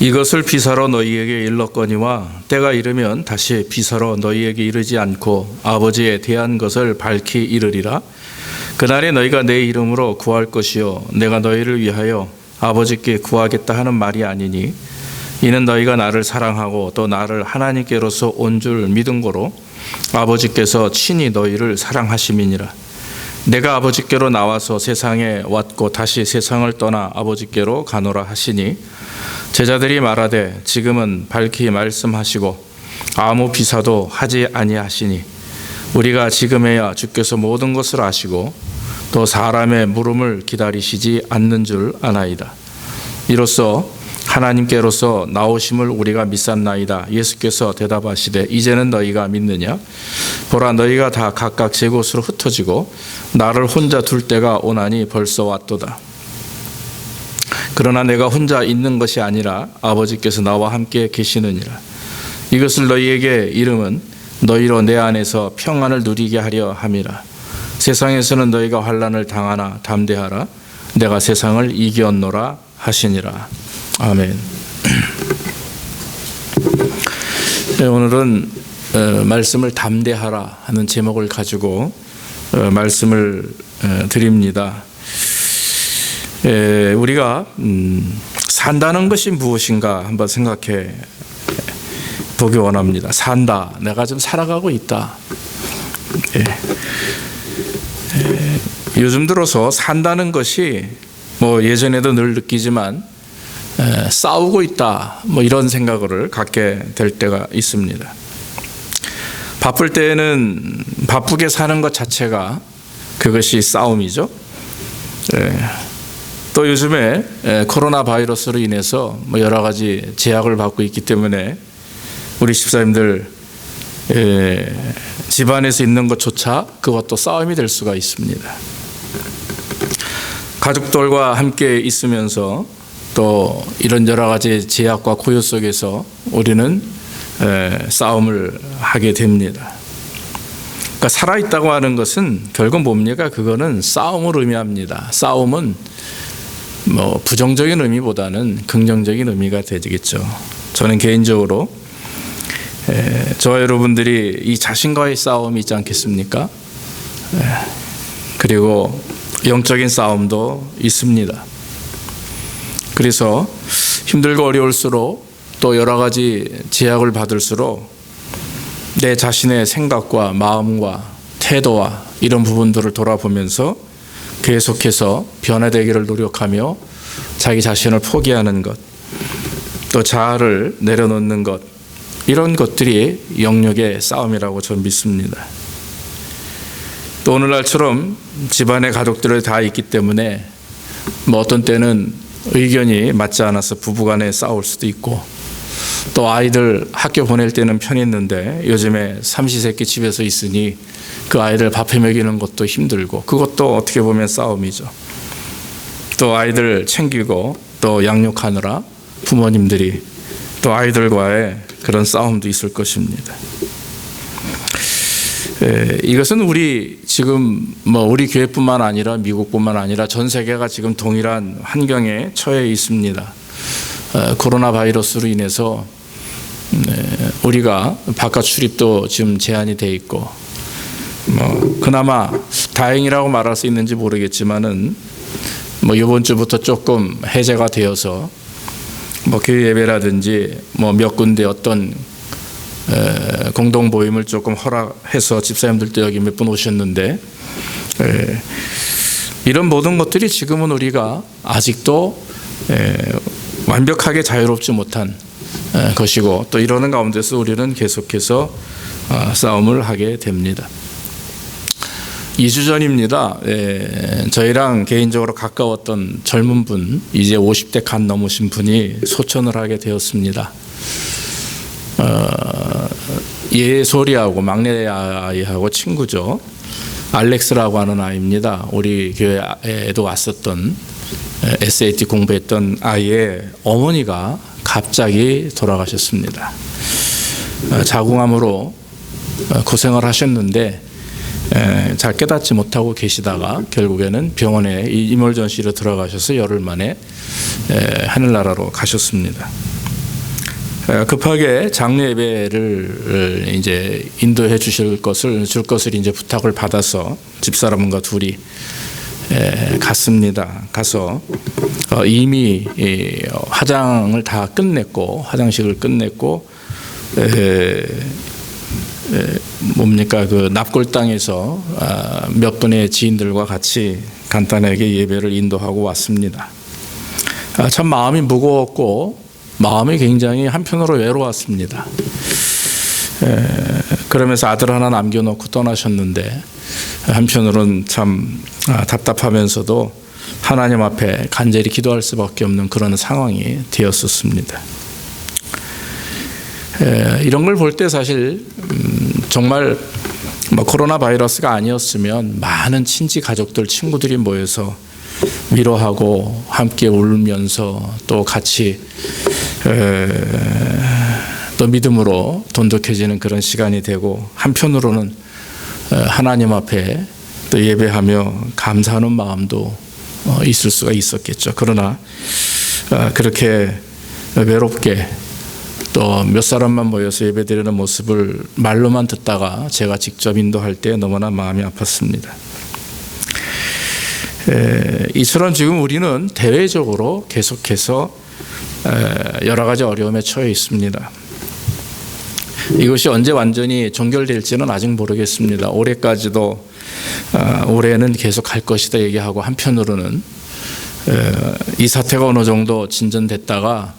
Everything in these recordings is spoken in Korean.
이것을 비사로 너희에게 일렀거니와 때가 이르면 다시 비사로 너희에게 이르지 않고 아버지에 대한 것을 밝히 이르리라. 그날에 너희가 내 이름으로 구할 것이요 내가 너희를 위하여 아버지께 구하겠다 하는 말이 아니니 이는 너희가 나를 사랑하고 또 나를 하나님께로서 온 줄 믿은 거로 아버지께서 친히 너희를 사랑하심이니라. 내가 아버지께로 나와서 세상에 왔고 다시 세상을 떠나 아버지께로 가노라 하시니 제자들이 말하되 지금은 밝히 말씀하시고 아무 비사도 하지 아니하시니 우리가 지금에야 주께서 모든 것을 아시고 또 사람의 물음을 기다리시지 않는 줄 아나이다. 이로써 하나님께로서 나오심을 우리가 믿었나이다. 예수께서 대답하시되 이제는 너희가 믿느냐? 보라 너희가 다 각각 제 곳으로 흩어지고 나를 혼자 둘 때가 오나니 벌써 왔도다. 그러나 내가 혼자 있는 것이 아니라 아버지께서 나와 함께 계시느니라. 이것을 너희에게 이름은 너희로 내 안에서 평안을 누리게 하려 함이라. 세상에서는 너희가 환란을 당하나 담대하라. 내가 세상을 이겼노라 하시니라. 아멘. 네, 오늘은 어, 말씀을 담대하라 하는 제목을 가지고 어, 말씀을 어, 드립니다. 에, 우리가 음, 산다는 것이 무엇인가 한번 생각해 보기 원합니다. 산다. 내가 좀 살아가고 있다. 예. 에, 요즘 들어서 산다는 것이 뭐 예전에도 늘 느끼지만 에, 싸우고 있다. 뭐 이런 생각을 갖게 될 때가 있습니다. 바쁠 때에는 바쁘게 사는 것 자체가 그것이 싸움이죠. 예. 또 요즘에 에, 코로나 바이러스로 인해서 뭐 여러 가지 제약을 받고 있기 때문에 우리 집사님들 에, 집안에서 있는 것조차 그것도 싸움이 될 수가 있습니다. 가족들과 함께 있으면서 또 이런 여러 가지 제약과 고요 속에서 우리는 에, 싸움을 하게 됩니다. 그러니까 살아있다고 하는 것은 결국 뭡니까? 그거는 싸움을 의미합니다. 싸움은 뭐 부정적인 의미보다는 긍정적인 의미가 되겠죠. 저는 개인적으로 에, 저와 여러분들이 이 자신과의 싸움이 있지 않겠습니까? 에, 그리고 영적인 싸움도 있습니다. 그래서 힘들고 어려울수록 또 여러 가지 제약을 받을수록 내 자신의 생각과 마음과 태도와 이런 부분들을 돌아보면서 계속해서 변화되기를 노력하며 자기 자신을 포기하는 것, 또 자아를 내려놓는 것, 이런 것들이 영역의 싸움이라고 저는 믿습니다. 또 오늘날처럼 집안의 가족들이 다 있기 때문에 뭐 어떤 때는 의견이 맞지 않아서 부부간에 싸울 수도 있고 또 아이들 학교 보낼 때는 편했는데 요즘에 삼시세끼 집에서 있으니 그 아이들 밥해 먹이는 것도 힘들고 그것도 어떻게 보면 싸움이죠. 또 아이들 챙기고 또 양육하느라 부모님들이 또 아이들과의 그런 싸움도 있을 것입니다. 에, 이것은 우리 지금 뭐 우리 교회뿐만 아니라 미국뿐만 아니라 전 세계가 지금 동일한 환경에 처해 있습니다. 어, 코로나 바이러스로 인해서 네, 우리가 바깥 출입도 지금 제한이 돼 있고 뭐 그나마 다행이라고 말할 수 있는지 모르겠지만은 뭐 이번 주부터 조금 해제가 되어서 뭐 교회 예배라든지 뭐 몇 군데 어떤 에, 공동 모임을 조금 허락해서 집사님들도 여기 몇 분 오셨는데 에, 이런 모든 것들이 지금은 우리가 아직도 에, 완벽하게 자유롭지 못한 에, 것이고 또 이러는 가운데서 우리는 계속해서 아, 싸움을 하게 됩니다. 2주 전입니다. 예, 저희랑 개인적으로 가까웠던 젊은 분, 이제 50대 간 넘으신 분이 소천을 하게 되었습니다. 어, 예솔이하고 막내 아이하고 친구죠. 알렉스라고 하는 아이입니다. 우리 교회에도 왔었던 SAT 공부했던 아이의 어머니가 갑자기 돌아가셨습니다. 어, 자궁암으로 어, 고생을 하셨는데 에, 잘 깨닫지 못하고 계시다가 결국에는 병원에 이멀전시로 들어가셔서 열흘 만에 에, 하늘나라로 가셨습니다. 에, 급하게 장례 예배를 이제 인도해 주실 것을 줄 것을 이제 부탁을 받아서 집사람과 둘이 에, 갔습니다. 가서 어, 이미 이, 어, 화장을 다 끝냈고 화장식을 끝냈고 뭡니까 그 납골당에서 아, 몇 분의 지인들과 같이 간단하게 예배를 인도하고 왔습니다. 아, 참 마음이 무거웠고 마음이 굉장히 한편으로 외로웠습니다. 에, 그러면서 아들 하나 남겨놓고 떠나셨는데 한편으로는 참 아, 답답하면서도 하나님 앞에 간절히 기도할 수밖에 없는 그런 상황이 되었었습니다. 에, 이런 걸 볼 때 사실 음, 정말 뭐 코로나 바이러스가 아니었으면 많은 친지 가족들 친구들이 모여서 위로하고 함께 울면서 또 같이 에, 또 믿음으로 돈독해지는 그런 시간이 되고 한편으로는 어, 하나님 앞에 또 예배하며 감사하는 마음도 어, 있을 수가 있었겠죠. 그러나 어, 그렇게 외롭게 또 몇 사람만 모여서 예배드리는 모습을 말로만 듣다가 제가 직접 인도할 때 너무나 마음이 아팠습니다. 에, 이처럼 지금 우리는 대외적으로 계속해서 에, 여러 가지 어려움에 처해 있습니다. 이것이 언제 완전히 종결될지는 아직 모르겠습니다. 올해까지도 아, 올해는 계속 갈 것이다 얘기하고 한편으로는 에, 이 사태가 어느 정도 진전됐다가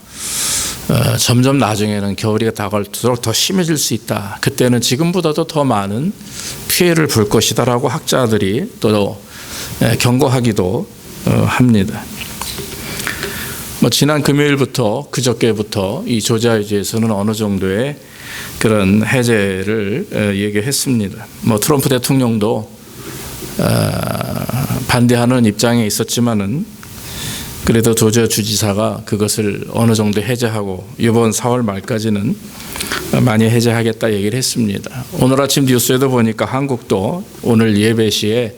어, 점점 나중에는 겨울이 다가올수록 더 심해질 수 있다. 그때는 지금보다도 더 많은 피해를 볼 것이다라고 학자들이 또 에, 경고하기도 어, 합니다. 뭐 지난 금요일부터 그저께부터 이 조지아주에서는 어느 정도의 그런 해제를 에, 얘기했습니다. 뭐 트럼프 대통령도 어, 반대하는 입장에 있었지만은 그래도 조지아 주지사가 그것을 어느 정도 해제하고 이번 4월 말까지는 많이 해제하겠다 얘기를 했습니다. 오늘 아침 뉴스에도 보니까 한국도 오늘 예배 시에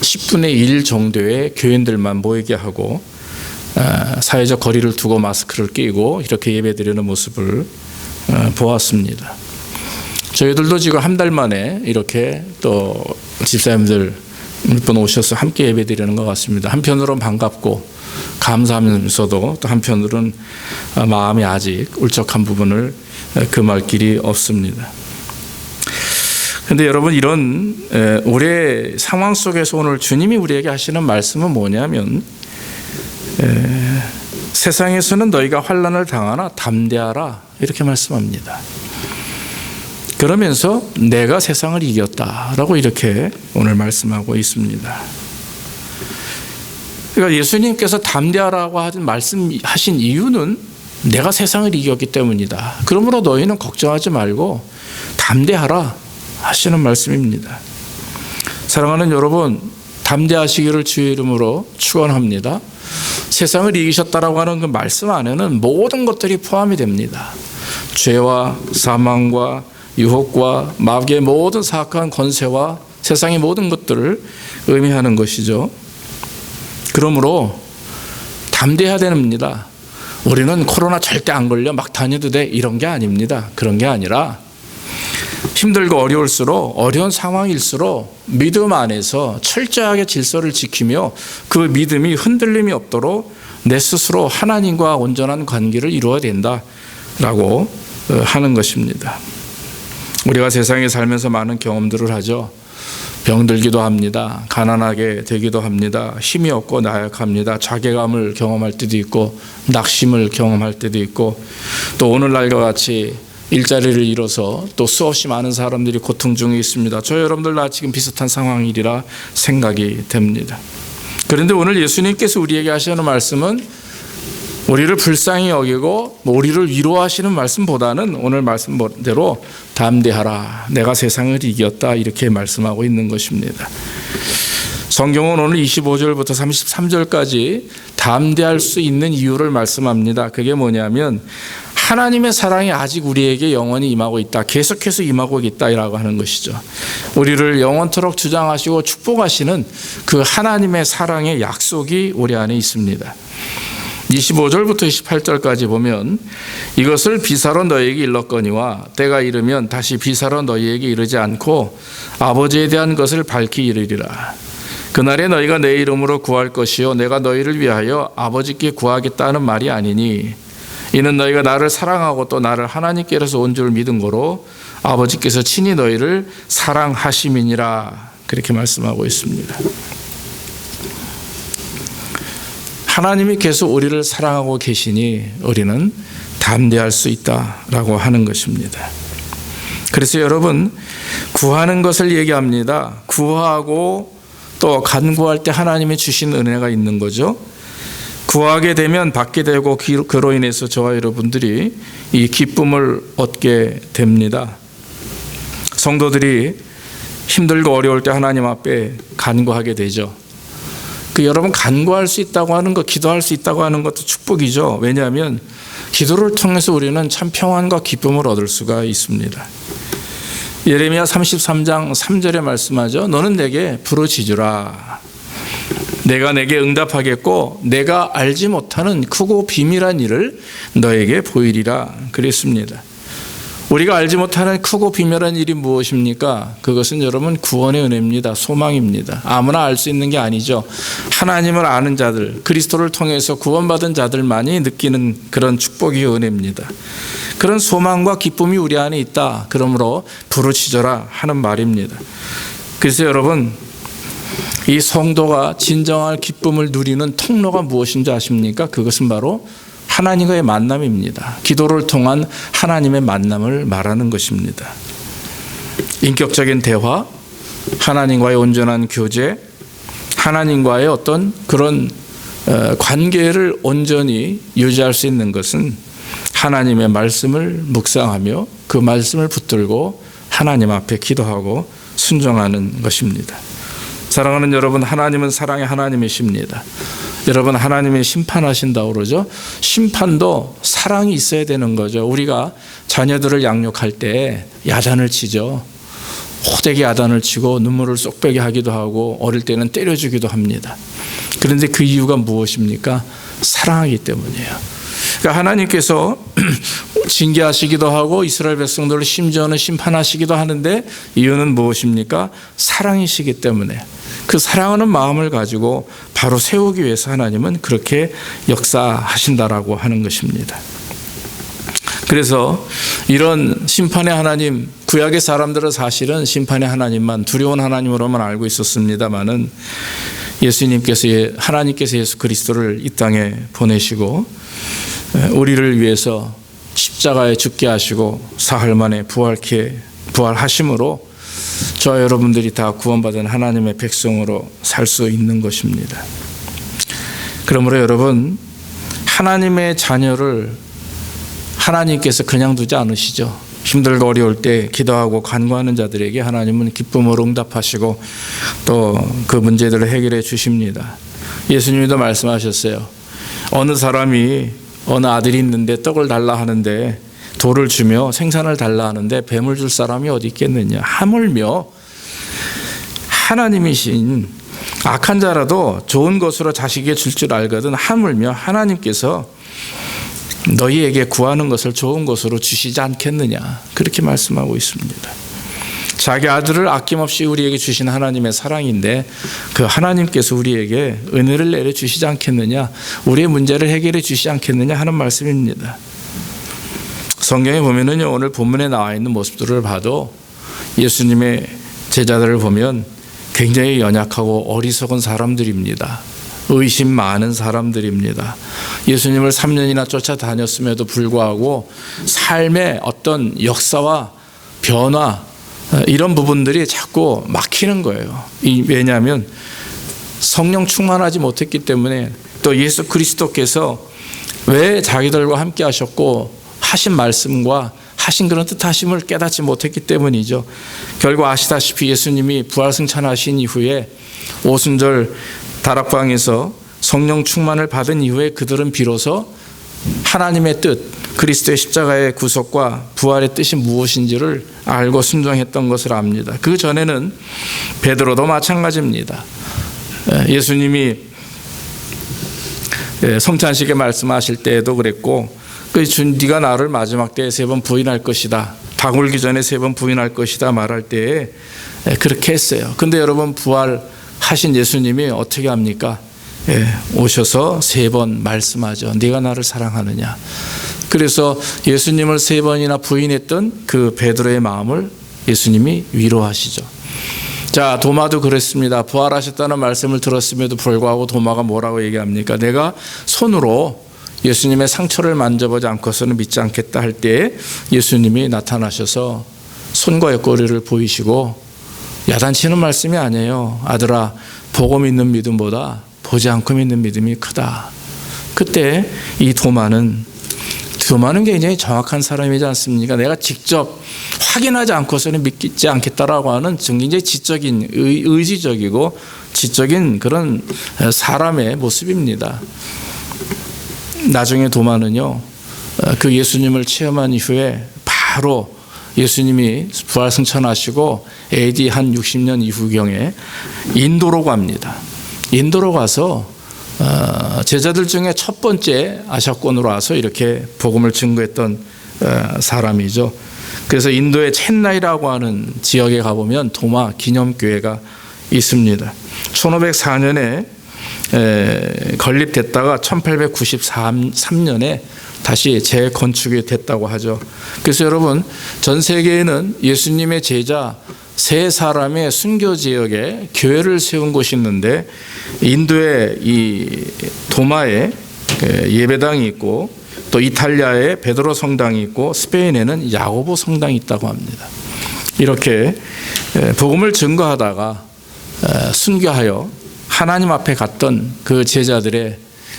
10분의 1 정도의 교인들만 모이게 하고 아, 사회적 거리를 두고 마스크를 끼고 이렇게 예배드리는 모습을 어, 보았습니다. 저희들도 지금 한 달 만에 이렇게 또 집사님들 몇 분 오셔서 함께 예배드리는 것 같습니다. 한편으로는 반갑고 감사하면서도 또 한편으로는 마음이 아직 울적한 부분을 금할 길이 없습니다. 근데 여러분 이런 올해 상황 속에서 오늘 주님이 우리에게 하시는 말씀은 뭐냐면 세상에서는 너희가 환란을 당하나 담대하라 이렇게 말씀합니다. 그러면서 내가 세상을 이겼다라고 이렇게 오늘 말씀하고 있습니다. 그러니까 예수님께서 담대하라고 하신 말씀하신 이유는 내가 세상을 이겼기 때문이다. 그러므로 너희는 걱정하지 말고 담대하라 하시는 말씀입니다. 사랑하는 여러분, 담대하시기를 주의 이름으로 축원합니다. 세상을 이기셨다라고 하는 그 말씀 안에는 모든 것들이 포함이 됩니다. 죄와 사망과 유혹과 마귀의 모든 사악한 권세와 세상의 모든 것들을 의미하는 것이죠. 그러므로 담대해야 됩니다. 우리는 코로나 절대 안 걸려 막 다녀도 돼 이런 게 아닙니다. 그런 게 아니라 힘들고 어려울수록 어려운 상황일수록 믿음 안에서 철저하게 질서를 지키며 그 믿음이 흔들림이 없도록 내 스스로 하나님과 온전한 관계를 이루어야 된다라고 하는 것입니다. 우리가 세상에 살면서 많은 경험들을 하죠. 병들기도 합니다. 가난하게 되기도 합니다. 힘이 없고 나약합니다. 자괴감을 경험할 때도 있고 낙심을 경험할 때도 있고 또 오늘날과 같이 일자리를 잃어서 또 수없이 많은 사람들이 고통 중에 있습니다. 저 여러분들 다 지금 비슷한 상황이리라 생각이 됩니다. 그런데 오늘 예수님께서 우리에게 하시는 말씀은 우리를 불쌍히 여기고 뭐 우리를 위로하시는 말씀보다는 오늘 말씀대로 담대하라. 내가 세상을 이겼다. 이렇게 말씀하고 있는 것입니다. 성경은 오늘 25절부터 33절까지 담대할 수 있는 이유를 말씀합니다. 그게 뭐냐면 하나님의 사랑이 아직 우리에게 영원히 임하고 있다. 계속해서 임하고 있다라고 하는 것이죠. 우리를 영원토록 주장하시고 축복하시는 그 하나님의 사랑의 약속이 우리 안에 있습니다. 25절부터 28절까지 보면 이것을 비사로 너희에게 일렀거니와 때가 이르면 다시 비사로 너희에게 이르지 않고 아버지에 대한 것을 밝히 이르리라. 그날에 너희가 내 이름으로 구할 것이요 내가 너희를 위하여 아버지께 구하겠다는 말이 아니니 이는 너희가 나를 사랑하고 또 나를 하나님께로서 온 줄 믿은 거로 아버지께서 친히 너희를 사랑하심이니라 그렇게 말씀하고 있습니다. 하나님이 계속 우리를 사랑하고 계시니 우리는 담대할 수 있다라고 하는 것입니다. 그래서 여러분 구하는 것을 얘기합니다. 구하고 또 간구할 때 하나님이 주신 은혜가 있는 거죠. 구하게 되면 받게 되고 그로 인해서 저와 여러분들이 이 기쁨을 얻게 됩니다. 성도들이 힘들고 어려울 때 하나님 앞에 간구하게 되죠. 그 여러분 간구할 수 있다고 하는 것, 기도할 수 있다고 하는 것도 축복이죠. 왜냐하면 기도를 통해서 우리는 참 평안과 기쁨을 얻을 수가 있습니다. 예레미야 33장 3절에 말씀하죠. 너는 내게 부르짖으라. 내가 내게 응답하겠고 내가 알지 못하는 크고 비밀한 일을 너에게 보이리라 그랬습니다. 우리가 알지 못하는 크고 비밀한 일이 무엇입니까? 그것은 여러분 구원의 은혜입니다. 소망입니다. 아무나 알 수 있는 게 아니죠. 하나님을 아는 자들, 그리스도를 통해서 구원받은 자들만이 느끼는 그런 축복의 은혜입니다. 그런 소망과 기쁨이 우리 안에 있다. 그러므로 부르짖어라 하는 말입니다. 그래서 여러분 이 성도가 진정한 기쁨을 누리는 통로가 무엇인지 아십니까? 그것은 바로 하나님과의 만남입니다. 기도를 통한 하나님의 만남을 말하는 것입니다. 인격적인 대화, 하나님과의 온전한 교제, 하나님과의 어떤 그런 어, 관계를 온전히 유지할 수 있는 것은 하나님의 말씀을 묵상하며 그 말씀을 붙들고 하나님 앞에 기도하고 순종하는 것입니다. 사랑하는 여러분, 하나님은 사랑의 하나님이십니다. 여러분 하나님이 심판하신다고 그러죠. 심판도 사랑이 있어야 되는 거죠. 우리가 자녀들을 양육할 때 야단을 치죠. 호되게 야단을 치고 눈물을 쏙 빼게 하기도 하고 어릴 때는 때려주기도 합니다. 그런데 그 이유가 무엇입니까? 사랑하기 때문이에요. 그러니까 하나님께서 징계하시기도 하고 이스라엘 백성들을 심지어는 심판하시기도 하는데 이유는 무엇입니까? 사랑이시기 때문에 그 사랑하는 마음을 가지고 바로 세우기 위해서 하나님은 그렇게 역사하신다라고 하는 것입니다. 그래서 이런 심판의 하나님, 구약의 사람들은 사실은 심판의 하나님만 두려운 하나님으로만 알고 있었습니다만은 예수님께서 하나님께서 예수 그리스도를 이 땅에 보내시고 우리를 위해서 십자가에 죽게 하시고 사흘 만에 부활케 부활하심으로 저 여러분들이 다 구원받은 하나님의 백성으로 살 수 있는 것입니다. 그러므로 여러분 하나님의 자녀를 하나님께서 그냥 두지 않으시죠. 힘들고 어려울 때 기도하고 간구하는 자들에게 하나님은 기쁨으로 응답하시고 또 그 문제들을 해결해 주십니다. 예수님도 말씀하셨어요. 어느 사람이 어느 아들이 있는데 떡을 달라 하는데 돌을 주며 생산을 달라 하는데 뱀을 줄 사람이 어디 있겠느냐. 하물며 하나님이신 악한 자라도 좋은 것으로 자식에게 줄 줄 알거든 하물며 하나님께서 너희에게 구하는 것을 좋은 것으로 주시지 않겠느냐. 그렇게 말씀하고 있습니다. 자기 아들을 아낌없이 우리에게 주신 하나님의 사랑인데 그 하나님께서 우리에게 은혜를 내려 주시지 않겠느냐. 우리의 문제를 해결해 주시지 않겠느냐 하는 말씀입니다. 성경에 보면은요, 오늘 본문에 나와 있는 모습들을 봐도 예수님의 제자들을 보면 굉장히 연약하고 어리석은 사람들입니다. 의심 많은 사람들입니다. 예수님을 3년이나 쫓아다녔음에도 불구하고 삶의 어떤 역사와 변화, 이런 부분들이 자꾸 막히는 거예요. 왜냐하면 성령 충만하지 못했기 때문에 또 예수 그리스도께서 왜 자기들과 함께 하셨고 하신 말씀과 하신 그런 뜻하심을 깨닫지 못했기 때문이죠. 결국 아시다시피 예수님이 부활승천하신 이후에 오순절 다락방에서 성령 충만을 받은 이후에 그들은 비로소 하나님의 뜻, 그리스도의 십자가의 구속과 부활의 뜻이 무엇인지를 알고 순종했던 것을 압니다. 그 전에는 베드로도 마찬가지입니다. 예수님이 예, 성찬식에 말씀하실 때에도 그랬고 그 준 네가 나를 마지막 때에 세 번 부인할 것이다. 닭 울기 전에 세 번 부인할 것이다 말할 때에 예, 그렇게 했어요. 근데 여러분 부활하신 예수님이 어떻게 합니까? 예, 오셔서 세 번 말씀하죠. 네가 나를 사랑하느냐. 그래서 예수님을 세 번이나 부인했던 그 베드로의 마음을 예수님이 위로하시죠. 자, 도마도 그랬습니다. 부활하셨다는 말씀을 들었음에도 불구하고 도마가 뭐라고 얘기합니까? 내가 손으로 예수님의 상처를 만져보지 않고서는 믿지 않겠다 할때 예수님이 나타나셔서 손과 옆구리를 보이시고 야단치는 말씀이 아니에요. 아들아, 보고 믿는 믿음보다 보지 않고 믿는 믿음이 크다. 그때 이 도마는 도마는 굉장히 정확한 사람이지 않습니까? 내가 직접 확인하지 않고서는 믿지 않겠다라고 하는 굉장히 지적인 의, 의지적이고 지적인 그런 사람의 모습입니다. 나중에 도마는요, 그 예수님을 체험한 이후에 바로 예수님이 부활 승천하시고 AD 한 60년 이후경에 인도로 갑니다. 인도로 가서 어, 제자들 중에 첫 번째 아시아권으로 와서 이렇게 복음을 증거했던 어, 사람이죠. 그래서 인도의 첸나이라고 하는 지역에 가보면 도마 기념교회가 있습니다. 1504년에 건립됐다가 1893년에 다시 재건축이 됐다고 하죠. 그래서 여러분 전 세계에는 예수님의 제자 세 사람의 순교 지역에 교회를 세운 곳이 있는데 인도의 이 도마에 예배당이 있고 또 이탈리아에 베드로 성당이 있고 스페인에는 야고보 성당이 있다고 합니다. 이렇게 복음을 증거하다가 순교하여 하나님 앞에 갔던 그 제자들의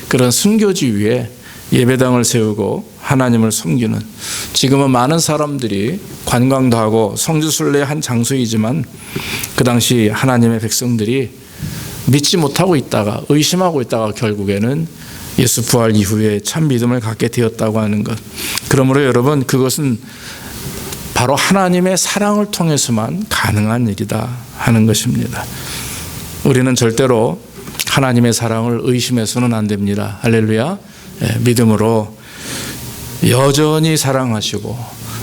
그런 순교지 위에 예배당을 세우고 하나님을 섬기는 지금은 많은 사람들이 관광도 하고 성지순례 한 장소이지만 그 당시 하나님의 백성들이 믿지 못하고 있다가 의심하고 있다가 결국에는 예수 부활 이후에 참 믿음을 갖게 되었다고 하는 것. 그러므로 여러분 그것은 바로 하나님의 사랑을 통해서만 가능한 일이다 하는 것입니다. 우리는 절대로 하나님의 사랑을 의심해서는 안 됩니다. 할렐루야. 예, 믿음으로 여전히 사랑하시고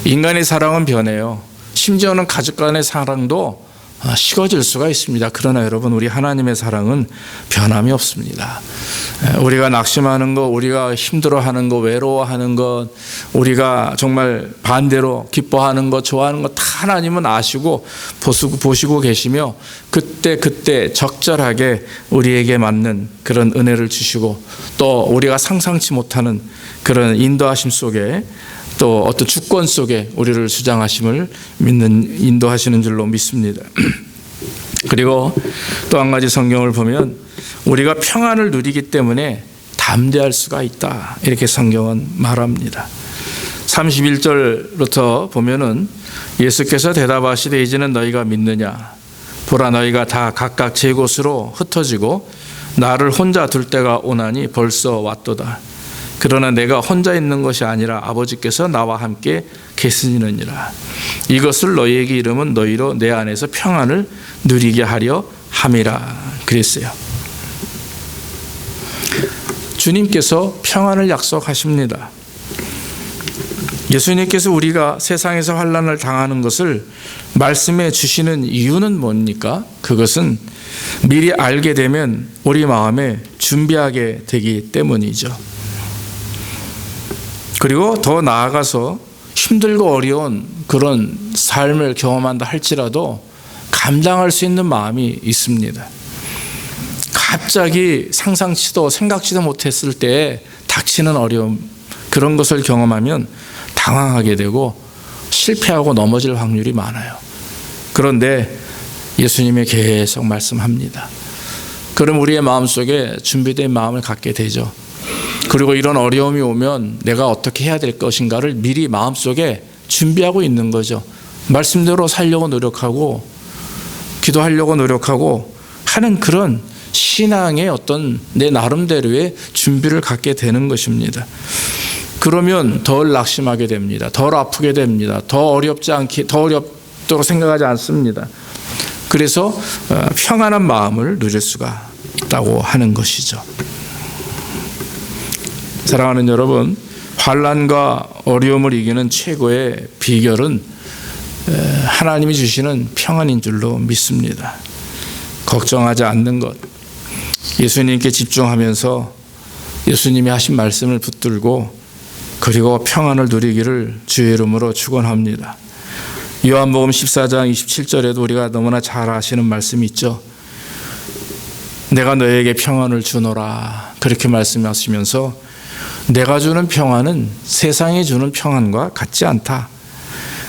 인간의 사랑은 변해요. 심지어는 가족 간의 사랑도 아, 식어질 수가 있습니다. 그러나 여러분 우리 하나님의 사랑은 변함이 없습니다. 우리가 낙심하는 것, 우리가 힘들어하는 것, 외로워하는 것, 우리가 정말 반대로 기뻐하는 것, 좋아하는 것 다 하나님은 아시고 보시고 계시며 그때 그때 적절하게 우리에게 맞는 그런 은혜를 주시고 또 우리가 상상치 못하는 그런 인도하심 속에 또 어떤 주권 속에 우리를 주장하심을 믿는 인도하시는 줄로 믿습니다. 그리고 또 한 가지 성경을 보면 우리가 평안을 누리기 때문에 담대할 수가 있다. 이렇게 성경은 말합니다. 31절부터 보면은 예수께서 대답하시되 이제는 너희가 믿느냐 보라 너희가 다 각각 제 곳으로 흩어지고 나를 혼자 둘 때가 오나니 벌써 왔도다. 그러나 내가 혼자 있는 것이 아니라 아버지께서 나와 함께 계시느니라. 이것을 너희에게 이름은 너희로 내 안에서 평안을 누리게 하려 함이라 그랬어요. 주님께서 평안을 약속하십니다. 예수님께서 우리가 세상에서 환란을 당하는 것을 말씀해 주시는 이유는 뭡니까? 그것은 미리 알게 되면 우리 마음에 준비하게 되기 때문이죠. 그리고 더 나아가서 힘들고 어려운 그런 삶을 경험한다 할지라도 감당할 수 있는 마음이 있습니다. 갑자기 상상치도 생각지도 못했을 때 닥치는 어려움 그런 것을 경험하면 당황하게 되고 실패하고 넘어질 확률이 많아요. 그런데 예수님이 계속 말씀합니다. 그럼 우리의 마음속에 준비된 마음을 갖게 되죠. 그리고 이런 어려움이 오면 내가 어떻게 해야 될 것인가를 미리 마음속에 준비하고 있는 거죠. 말씀대로 살려고 노력하고 기도하려고 노력하고 하는 그런 신앙의 어떤 내 나름대로의 준비를 갖게 되는 것입니다. 그러면 덜 낙심하게 됩니다. 덜 아프게 됩니다. 더 어렵지 않게, 더 어렵도록 생각하지 않습니다. 그래서 어, 평안한 마음을 누릴 수가 있다고 하는 것이죠. 사랑하는 여러분, 환란과 어려움을 이기는 최고의 비결은 하나님이 주시는 평안인 줄로 믿습니다. 걱정하지 않는 것, 예수님께 집중하면서 예수님이 하신 말씀을 붙들고 그리고 평안을 누리기를 주의 이름으로 축원합니다. 요한복음 14장 27절에도 우리가 너무나 잘 아시는 말씀이 있죠. 내가 너에게 평안을 주노라 그렇게 말씀하시면서 내가 주는 평안은 세상이 주는 평안과 같지 않다.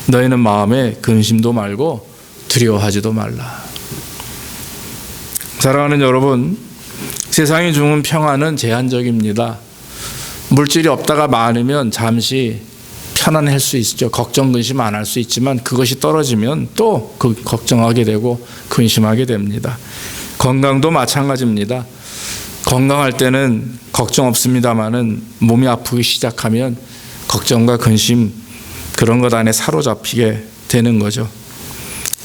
너희는 마음에 근심도 말고 두려워하지도 말라. 사랑하는 여러분, 세상이 주는 평안은 제한적입니다. 물질이 없다가 많으면 잠시 편안할 수 있죠. 걱정 근심 안 할 수 있지만 그것이 떨어지면 또 그 걱정하게 되고 근심하게 됩니다. 건강도 마찬가지입니다. 건강할 때는 걱정 없습니다만은 몸이 아프기 시작하면 걱정과 근심 그런 것 안에 사로잡히게 되는 거죠.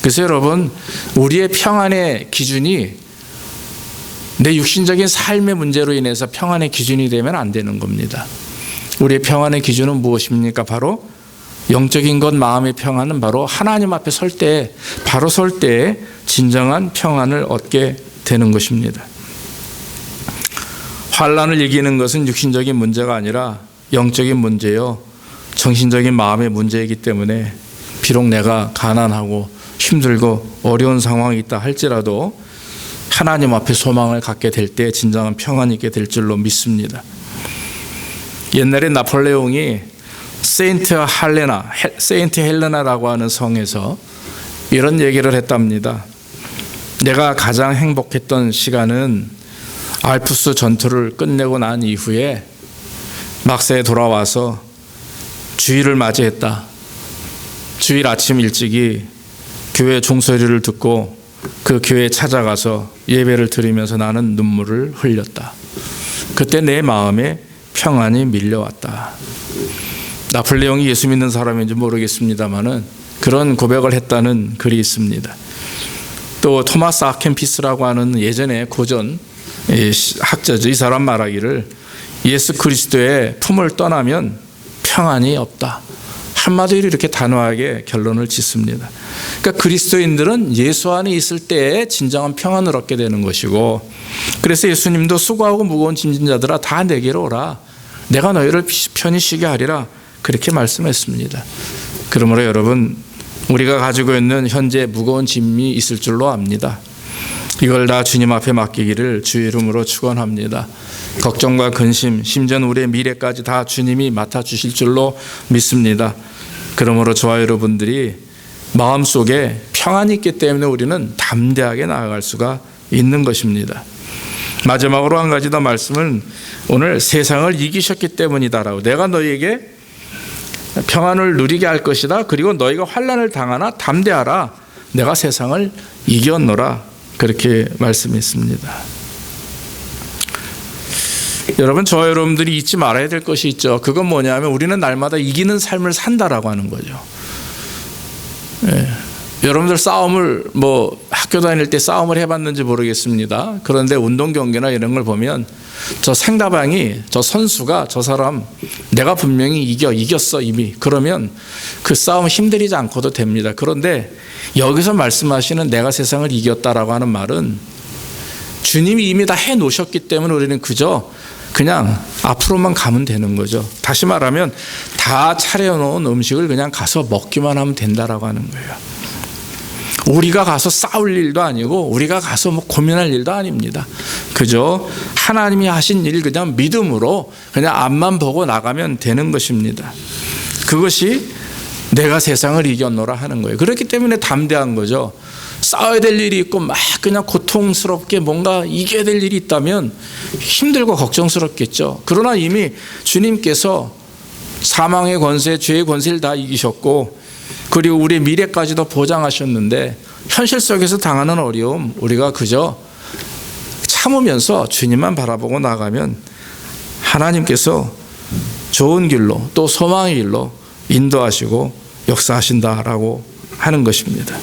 그래서 여러분 우리의 평안의 기준이 내 육신적인 삶의 문제로 인해서 평안의 기준이 되면 안 되는 겁니다. 우리의 평안의 기준은 무엇입니까? 바로 영적인 것 마음의 평안은 바로 하나님 앞에 설 때, 바로 설 때에 진정한 평안을 얻게 되는 것입니다. 환란을 이기는 것은 육신적인 문제가 아니라 영적인 문제요, 정신적인 마음의 문제이기 때문에 비록 내가 가난하고 힘들고 어려운 상황이 있다 할지라도 하나님 앞에 소망을 갖게 될 때 진정한 평안이 있게 될 줄로 믿습니다. 옛날에 나폴레옹이 세인트 할레나, 세인트 헬레나라고 하는 성에서 이런 얘기를 했답니다. 내가 가장 행복했던 시간은 알프스 전투를 끝내고 난 이후에 막세에 돌아와서 주일을 맞이했다. 주일 아침 일찍이 교회 종소리를 듣고 그 교회에 찾아가서 예배를 드리면서 나는 눈물을 흘렸다. 그때 내 마음에 평안이 밀려왔다. 나폴레옹이 예수 믿는 사람인지 모르겠습니다만은 그런 고백을 했다는 글이 있습니다. 또 토마스 아켄피스라고 하는 예전에 고전 학자죠. 이 사람 말하기를 예수 그리스도의 품을 떠나면 평안이 없다. 한마디로 이렇게 단호하게 결론을 짓습니다. 그러니까 그리스도인들은 예수 안에 있을 때에 진정한 평안을 얻게 되는 것이고 그래서 예수님도 수고하고 무거운 짐진 자들아 다 내게로 오라. 내가 너희를 편히 쉬게 하리라. 그렇게 말씀했습니다. 그러므로 여러분 우리가 가지고 있는 현재 무거운 짐이 있을 줄로 압니다. 이걸 다 주님 앞에 맡기기를 주의 이름으로 축원합니다. 걱정과 근심, 심지어 우리의 미래까지 다 주님이 맡아 주실 줄로 믿습니다. 그러므로 저와 여러분들이 마음속에 평안이 있기 때문에 우리는 담대하게 나아갈 수가 있는 것입니다. 마지막으로 한 가지 더 말씀은 오늘 세상을 이기셨기 때문이다라고 내가 너희에게 평안을 누리게 할 것이다. 그리고 너희가 환란을 당하나 담대하라. 내가 세상을 이겼노라. 그렇게 말씀했습니다. 여러분 저 여러분들이 잊지 말아야 될 것이 있죠. 그건 뭐냐면 우리는 날마다 이기는 삶을 산다라고 하는 거죠. 예. 여러분들 싸움을 뭐 학교 다닐 때 싸움을 해봤는지 모르겠습니다. 그런데 운동 경기나 이런 걸 보면 저 상대방이 저 선수가 저 사람 내가 분명히 이겨 이겼어 이미 그러면 그 싸움 힘들이지 않고도 됩니다. 그런데 여기서 말씀하시는 내가 세상을 이겼다라고 하는 말은 주님이 이미 다 해 놓으셨기 때문에 우리는 그저 그냥 앞으로만 가면 되는 거죠. 다시 말하면 다 차려놓은 음식을 그냥 가서 먹기만 하면 된다라고 하는 거예요. 우리가 가서 싸울 일도 아니고 우리가 가서 뭐 고민할 일도 아닙니다. 그저 하나님이 하신 일 그냥 믿음으로 그냥 앞만 보고 나가면 되는 것입니다. 그것이 내가 세상을 이겼노라 하는 거예요. 그렇기 때문에 담대한 거죠. 싸워야 될 일이 있고 막 그냥 고통스럽게 뭔가 이겨야 될 일이 있다면 힘들고 걱정스럽겠죠. 그러나 이미 주님께서 사망의 권세, 죄의 권세를 다 이기셨고 그리고 우리 미래까지도 보장하셨는데 현실 속에서 당하는 어려움 우리가 그저 참으면서 주님만 바라보고 나가면 하나님께서 좋은 길로 또 소망의 길로 인도하시고 역사하신다라고 하는 것입니다.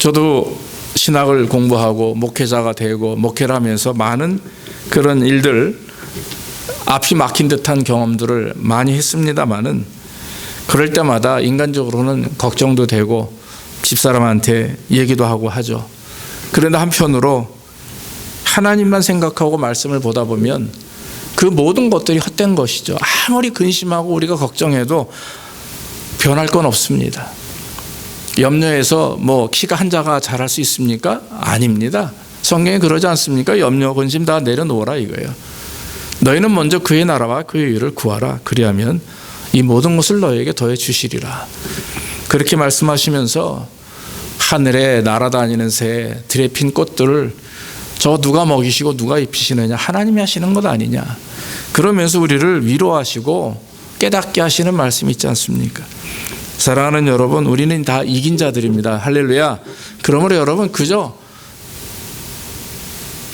저도 신학을 공부하고 목회자가 되고 목회를 하면서 많은 그런 일들 앞이 막힌 듯한 경험들을 많이 했습니다마는 그럴 때마다 인간적으로는 걱정도 되고 집사람한테 얘기도 하고 하죠. 그런데 한편으로 하나님만 생각하고 말씀을 보다 보면 그 모든 것들이 헛된 것이죠. 아무리 근심하고 우리가 걱정해도 변할 건 없습니다. 염려해서 뭐 키가 한 자가 자랄 수 있습니까? 아닙니다. 성경에 그러지 않습니까? 염려, 근심 다 내려놓으라 이거예요. 너희는 먼저 그의 나라와 그의 의를 구하라. 그리하면 이 모든 것을 너에게 더해 주시리라. 그렇게 말씀하시면서 하늘에 날아다니는 새, 들에 핀 꽃들을 저 누가 먹이시고 누가 입히시느냐 하나님이 하시는 것 아니냐. 그러면서 우리를 위로하시고 깨닫게 하시는 말씀이 있지 않습니까? 사랑하는 여러분, 우리는 다 이긴 자들입니다. 할렐루야. 그러므로 여러분 그저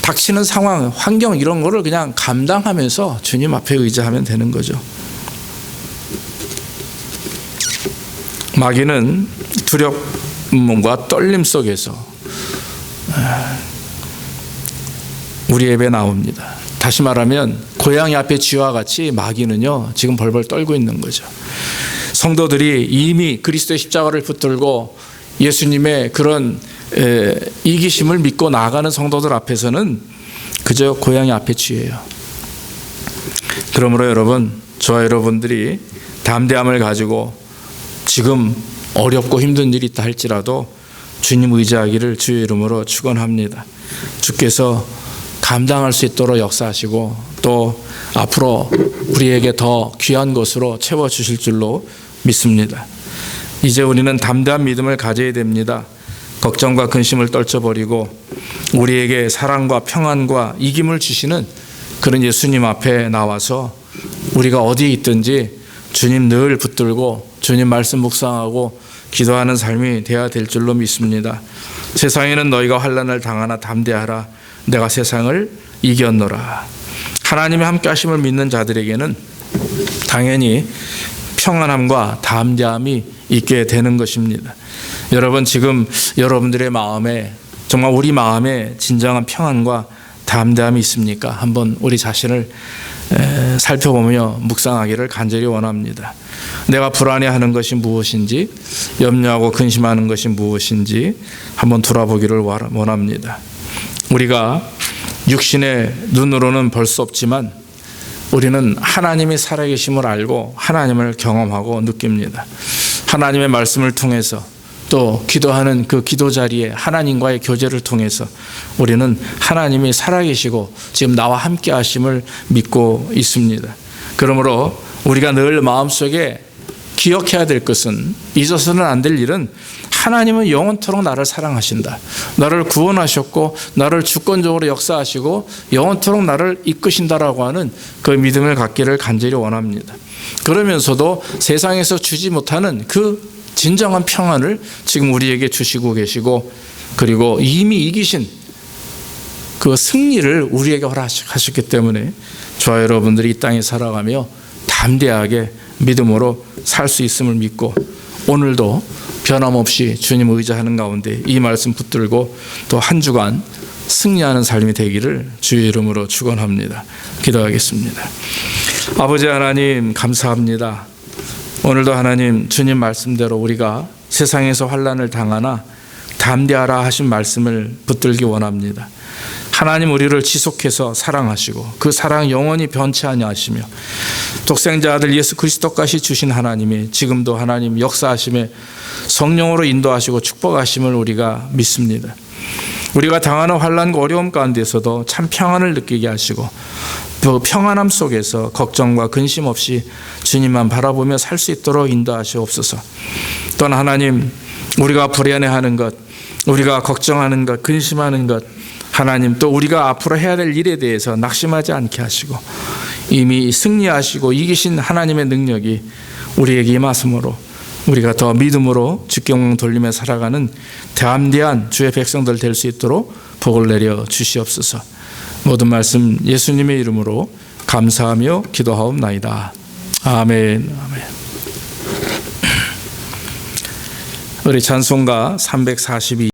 닥치는 상황, 환경 이런 거를 그냥 감당하면서 주님 앞에 의지하면 되는 거죠. 마귀는 두려움과 떨림 속에서 우리 예배 나옵니다. 다시 말하면 고양이 앞에 쥐와 같이 마귀는요 지금 벌벌 떨고 있는 거죠. 성도들이 이미 그리스도의 십자가를 붙들고 예수님의 그런 에, 이기심을 믿고 나아가는 성도들 앞에서는 그저 고양이 앞에 쥐예요. 그러므로 여러분, 저와 여러분들이 담대함을 가지고 지금 어렵고 힘든 일이 있다 할지라도 주님 의지하기를 주의 이름으로 축원합니다. 주께서 감당할 수 있도록 역사하시고 또 앞으로 우리에게 더 귀한 것으로 채워 주실 줄로 믿습니다. 이제 우리는 담대한 믿음을 가져야 됩니다. 걱정과 근심을 떨쳐버리고 우리에게 사랑과 평안과 이김을 주시는 그런 예수님 앞에 나와서 우리가 어디에 있든지 주님 늘 붙들고 주님 말씀 묵상하고 기도하는 삶이 되어야 될 줄로 믿습니다. 세상에는 너희가 환난을 당하나 담대하라. 내가 세상을 이겼노라. 하나님의 함께 하심을 믿는 자들에게는 당연히 평안함과 담대함이 있게 되는 것입니다. 여러분 지금 여러분들의 마음에 정말 우리 마음에 진정한 평안과 담대함이 있습니까? 한번 우리 자신을 살펴보며 묵상하기를 간절히 원합니다. 내가 불안해하는 것이 무엇인지, 염려하고 근심하는 것이 무엇인지 한번 돌아보기를 원합니다. 우리가 육신의 눈으로는 볼 수 없지만 우리는 하나님이 살아계심을 알고 하나님을 경험하고 느낍니다. 하나님의 말씀을 통해서 또 기도하는 그 기도 자리에 하나님과의 교제를 통해서 우리는 하나님이 살아계시고 지금 나와 함께 하심을 믿고 있습니다. 그러므로 우리가 늘 마음속에 기억해야 될 것은 잊어서는 안 될 일은 하나님은 영원토록 나를 사랑하신다. 나를 구원하셨고 나를 주권적으로 역사하시고 영원토록 나를 이끄신다라고 하는 그 믿음을 갖기를 간절히 원합니다. 그러면서도 세상에서 주지 못하는 그 진정한 평안을 지금 우리에게 주시고 계시고 그리고 이미 이기신 그 승리를 우리에게 허락하셨기 때문에 저와 여러분들이 이 땅에 살아가며 담대하게 믿음으로 살 수 있음을 믿고 오늘도 변함없이 주님 의지하는 가운데 이 말씀 붙들고 또 한 주간 승리하는 삶이 되기를 주의 이름으로 축원합니다. 기도하겠습니다. 아버지 하나님 감사합니다. 오늘도 하나님 주님 말씀대로 우리가 세상에서 환란을 당하나 담대하라 하신 말씀을 붙들기 원합니다. 하나님 우리를 지속해서 사랑하시고 그 사랑 영원히 변치 아니하시며 독생자 아들 예수 그리스도까지 주신 하나님이 지금도 하나님 역사하심에 성령으로 인도하시고 축복하심을 우리가 믿습니다. 우리가 당하는 환란과 어려움 가운데서도 참 평안을 느끼게 하시고 그 평안함 속에서 걱정과 근심 없이 주님만 바라보며 살 수 있도록 인도하시옵소서. 또한 하나님 우리가 불안해하는 것, 우리가 걱정하는 것, 근심하는 것 하나님 또 우리가 앞으로 해야 될 일에 대해서 낙심하지 않게 하시고 이미 승리하시고 이기신 하나님의 능력이 우리에게 임하심으로 우리가 더 믿음으로 주경 돌리며 살아가는 담대한 주의 백성들 될 수 있도록 복을 내려 주시옵소서. 모든 말씀 예수님의 이름으로 감사하며 기도하옵나이다. 아멘. 아멘. 우리 찬송가 342